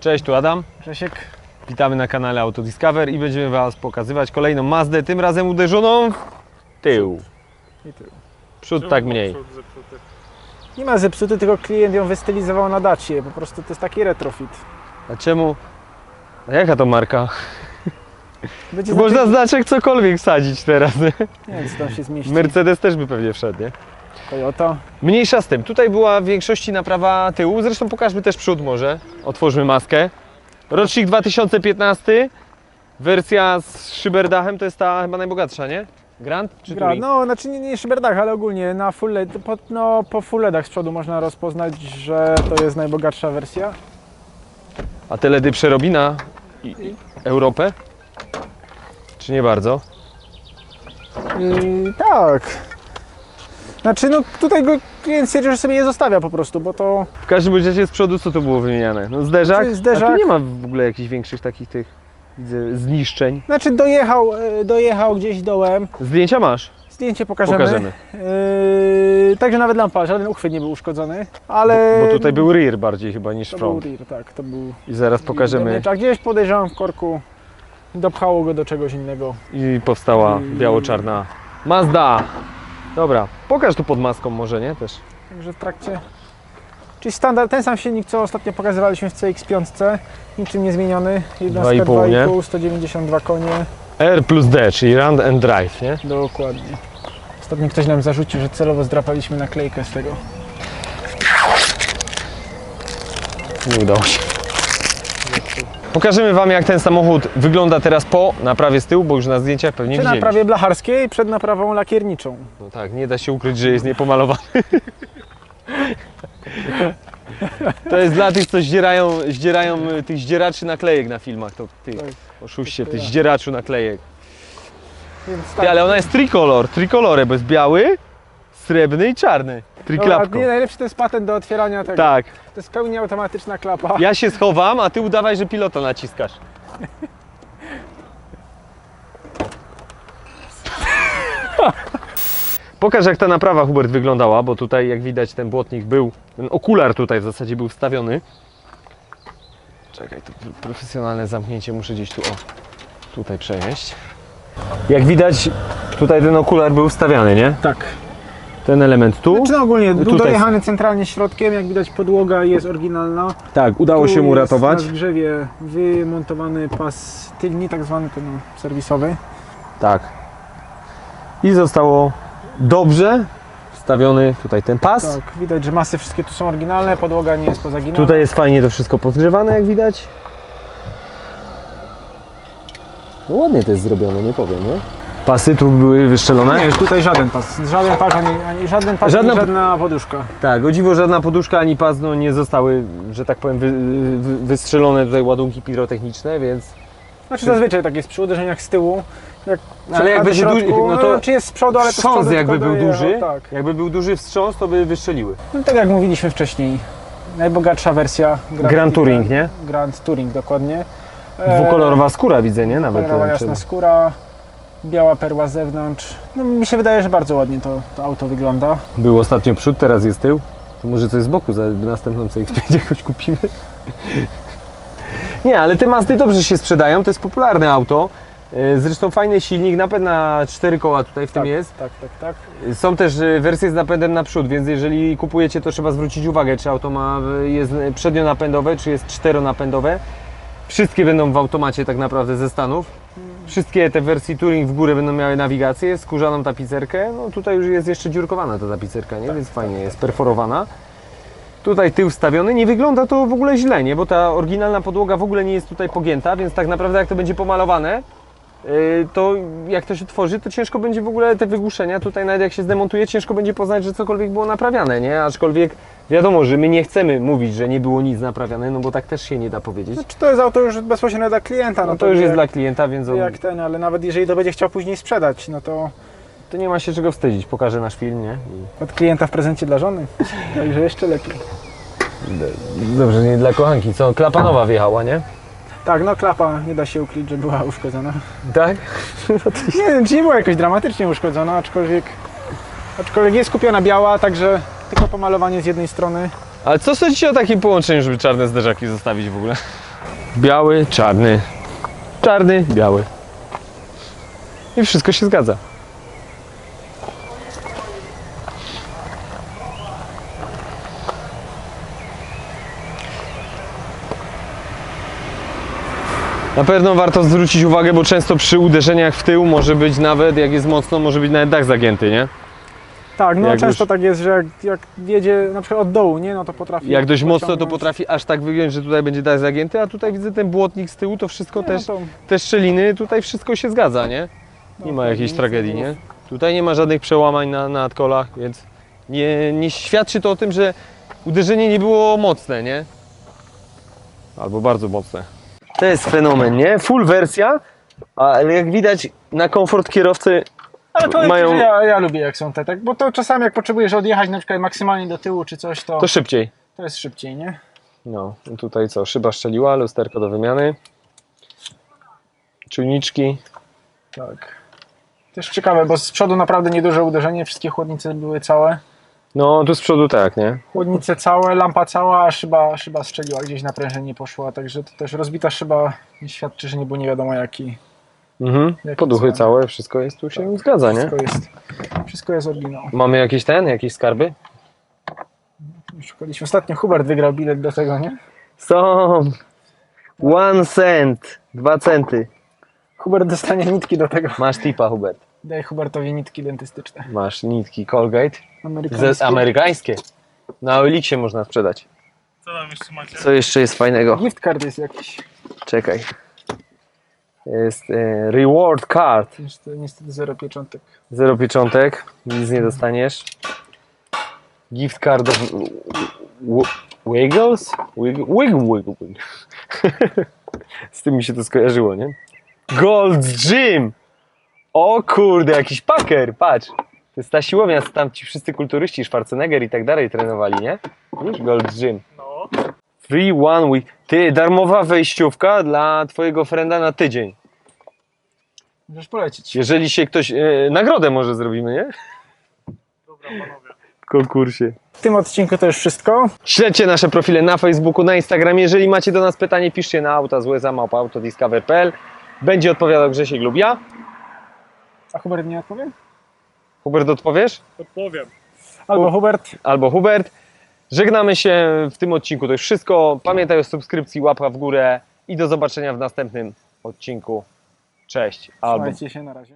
Cześć, tu Adam. Grzesiek. Witamy na kanale Autodiscover i będziemy Was pokazywać kolejną Mazdę, tym razem uderzoną w tył. I tył. Przód tak mniej. Nie ma zepsuty, tylko klient ją wystylizował na dacie. Po prostu to jest taki retrofit. A czemu? A jaka to marka? Będzie Można znaczy... znaczek cokolwiek wsadzić teraz. nie? Nie wiem, co tam się zmieści. Mercedes też by pewnie wszedł, nie? Toyota. Mniejsza z tym. Tutaj była w większości naprawa tyłu. Zresztą pokażmy też przód może. Otwórzmy maskę. Rocznik 2015. Wersja z szyberdachem to jest ta chyba najbogatsza, nie? Grand czy Gra, Touring? no, znaczy nie, nie szyberdach, ale ogólnie na full LED, po, no, po full LEDach z przodu można rozpoznać, że to jest najbogatsza wersja. A te LEDy przerobi na i- Europę? Czy nie bardzo? Yy, tak. Znaczy, no tutaj go klient stwierdził, że sobie je zostawia po prostu, bo to W każdym razie z przodu co to było wymieniane? No zderzak? Znaczy, zderzak. A tu nie ma w ogóle jakichś większych takich tych widzę, zniszczeń. Znaczy dojechał, e, dojechał gdzieś dołem. Zdjęcia masz? Zdjęcie pokażemy. Pokażemy. Yy, także nawet lampa, żaden uchwyt nie był uszkodzony, ale... Bo tutaj był rear bardziej chyba niż To był front. rear, tak, to był... I zaraz pokażemy. A gdzieś podejrzewam w korku dopchało go do czegoś innego. I powstała biało-czarna Mazda. Dobra, pokaż tu pod maską może, nie? Też. Także w trakcie... Czyli standard, ten sam silnik, co ostatnio pokazywaliśmy w CX-5, niczym nie zmieniony. Jednostka 2,5, nie? 2,5, 192 konie. R plus D, czyli Run and Drive, nie? Dokładnie. Ostatnio ktoś nam zarzucił, że celowo zdrapaliśmy naklejkę z tego. Nie udało się. Pokażemy Wam jak ten samochód wygląda teraz po naprawie z tyłu, bo już na zdjęciach pewnie Przy widzieliście. naprawie blacharskiej, przed naprawą lakierniczą. No tak, nie da się ukryć, że jest niepomalowany. To jest dla tych, co zdzierają, zdzierają y, tych zdzieraczy naklejek na filmach. To ty, Tak. oszuście, ty zdzieraczu naklejek. Więc tak. Ty, ale ona jest tricolor, tricolore, bo jest biały, srebrny i czarny. Triklapką. nie, najlepszy to jest patent do otwierania tego. Tak, To jest pełni automatyczna klapa. ja się schowam, a ty udawaj, że pilota naciskasz. Pokaż jak ta naprawa Hubert wyglądała, bo tutaj jak widać ten błotnik był, ten okular tutaj w zasadzie był wstawiony. Czekaj, to pr- profesjonalne zamknięcie muszę gdzieś tu, o, tutaj przenieść. Jak widać tutaj ten okular był wstawiany, nie? Tak. Ten element tu. Znaczy no ogólnie był Tutaj dojechany centralnie środkiem, jak widać podłoga jest oryginalna. Tak, udało Tu się mu jest uratować. Na zgrzewie wymontowany pas tylni, tak zwany ten serwisowy. Tak. I zostało dobrze wstawiony tutaj ten pas. Tak, widać, że masy wszystkie tu są oryginalne, podłoga nie jest pozaginana. Tutaj jest fajnie to wszystko podgrzewane, jak widać. No ładnie to jest zrobione, nie powiem, nie? Pasy tu były wyszczelone? Nie, już tutaj żaden pas, żaden pas, ani, ani żaden pas, Żadna- ani żadna poduszka. Tak, o dziwo żadna poduszka ani pas no, nie zostały, że tak powiem, wy, wy, wystrzelone tutaj ładunki pirotechniczne, więc... Znaczy zazwyczaj tak jest przy uderzeniach z tyłu. Jak Ale jak będzie duży, no to czy jest z przodu, ale to z wstrząs przodu jakby tylko był duży, Tak. jakby był duży wstrząs, to by wystrzeliły. No, tak jak mówiliśmy wcześniej, najbogatsza wersja Grand Touring, nie? Grand Touring, dokładnie. E, Dwukolorowa skóra widzę, nie? Nawet. Kolorowa e, jasna skóra, biała perła z zewnątrz. No, mi się wydaje, że bardzo ładnie to, to auto wygląda. Był ostatnio przód, teraz jest tył. To może coś z boku, za następną CX-5 jakoś kupimy. Nie, ale te Mazdy dobrze się sprzedają, to jest popularne auto. E, Zresztą fajny silnik, napęd na 4 koła tutaj w tym tak, jest. Tak, tak, tak. Są też e, wersje z napędem na przód, więc jeżeli kupujecie, to trzeba zwrócić uwagę, czy auto ma, e, jest przednionapędowe, czy jest czteronapędowe. Wszystkie będą w automacie tak naprawdę ze Stanów. Wszystkie te wersje Touring w górę będą miały nawigację, skórzaną tapicerkę. No tutaj już jest jeszcze dziurkowana ta tapicerka, nie? więc fajnie jest perforowana. Tutaj tył wstawiony, nie wygląda to w ogóle źle, nie? bo ta oryginalna podłoga w ogóle nie jest tutaj pogięta, więc tak naprawdę jak to będzie pomalowane, to jak to się tworzy, to ciężko będzie w ogóle te wygłuszenia, tutaj nawet jak się zdemontuje, ciężko będzie poznać, że cokolwiek było naprawiane, nie? Aczkolwiek wiadomo, że my nie chcemy mówić, że nie było nic naprawiane, no bo tak też się nie da powiedzieć. Znaczy to jest auto już bezpośrednio dla klienta. No to już jest dla klienta, więc on, Jak ten, ale nawet jeżeli to będzie chciał później sprzedać, no to to nie ma się czego wstydzić, pokażę nasz film, nie? I... od klienta w prezencie dla żony. Także jeszcze lepiej. Dobrze, nie dla kochanki, co? Klapa nowa wjechała, nie? Tak, no klapa nie da się ukryć, że była uszkodzona. Tak? Nie wiem, czy nie była jakoś dramatycznie uszkodzona, aczkolwiek, aczkolwiek jest kupiona biała, także tylko pomalowanie z jednej strony. Ale co sądzicie o takim połączeniu, żeby czarne zderzaki zostawić w ogóle? biały, czarny, czarny, biały. I wszystko się zgadza. Na pewno warto zwrócić uwagę, bo często przy uderzeniach w tył może być nawet, jak jest mocno, może być nawet dach zagięty, nie? Tak, no Jak często już- tak jest, że jak, jak jedzie na przykład od dołu, nie, no to potrafi... Jak dość mocno to pociągnąć. potrafi aż tak wygiąć, że tutaj będzie dach zagięty, a tutaj widzę ten błotnik z tyłu, to wszystko Nie, też, no to, te szczeliny, tutaj wszystko się zgadza, nie? Nie no, ma to jakiejś nic tragedii, było. nie? Tutaj nie ma żadnych przełamań na, na kolach, więc nie, nie świadczy to o tym, że uderzenie nie było mocne, nie? Albo bardzo mocne. To jest fenomen, nie? Full wersja, ale jak widać na komfort kierowcy Ale to mają- ja, ja lubię jak są te, tak, bo to czasami jak potrzebujesz odjechać na przykład maksymalnie do tyłu czy coś, to, to szybciej. to jest szybciej, nie? No, tutaj co? Szyba szczeliła, lusterko do wymiany. Czujniczki. Tak. Też ciekawe, bo z przodu naprawdę nieduże uderzenie, wszystkie chłodnice były całe. No, tu z przodu tak, nie? Chłodnice całe, lampa cała, a szyba, szyba strzeliła gdzieś naprężenie poszła, także to też rozbita szyba świadczy, że nie był nie wiadomo jaki. Mhm. Jakie Poduchy całe. całe, wszystko jest, tu się zgadza, nie? Wszystko jest, wszystko jest oryginał. Mamy jakieś ten, jakieś skarby? Szukaliśmy. Ostatnio Hubert wygrał bilet do tego, nie? Są. One cent. Dwa centy. Hubert dostanie nitki do tego. Masz tipa, Hubert. Daj Hubertowi nitki dentystyczne. Masz nitki Colgate. Amerykańskie. Ze, amerykańskie. Na Oliksie można sprzedać. Co tam jeszcze macie? Co jeszcze jest fajnego? Gift card jest jakiś. Czekaj. Jest e, reward card. Niestety, niestety zero pieczątek. Zero pieczątek. Nic nie dostaniesz. Gift card of Wiggles? Wig, wig, wig, wig. Z tym mi się to skojarzyło, nie? Gold's Gym! O kurde, jakiś paker, patrz. To jest ta siłownia, co tam ci wszyscy kulturyści, Schwarzenegger i tak dalej trenowali, nie? Widzisz, Gold's Gym. No. Free one week. Ty, darmowa wejściówka dla twojego frenda na tydzień. Możesz polecić. Jeżeli się ktoś... E, nagrodę może zrobimy, nie? Dobra, panowie. W konkursie. W tym odcinku to już wszystko. Śledźcie nasze profile na Facebooku, na Instagramie. Jeżeli macie do nas pytanie, piszcie na auta z autodiscover.pl. Będzie odpowiadał Grzesiek lub ja. A Hubert nie odpowie? Hubert odpowiesz? Odpowiem. Albo Hubert. Albo Hubert. Żegnamy się w tym odcinku. To już wszystko. Pamiętaj o subskrypcji, łapa w górę i do zobaczenia w następnym odcinku. Cześć. Albo Trzymajcie się na razie.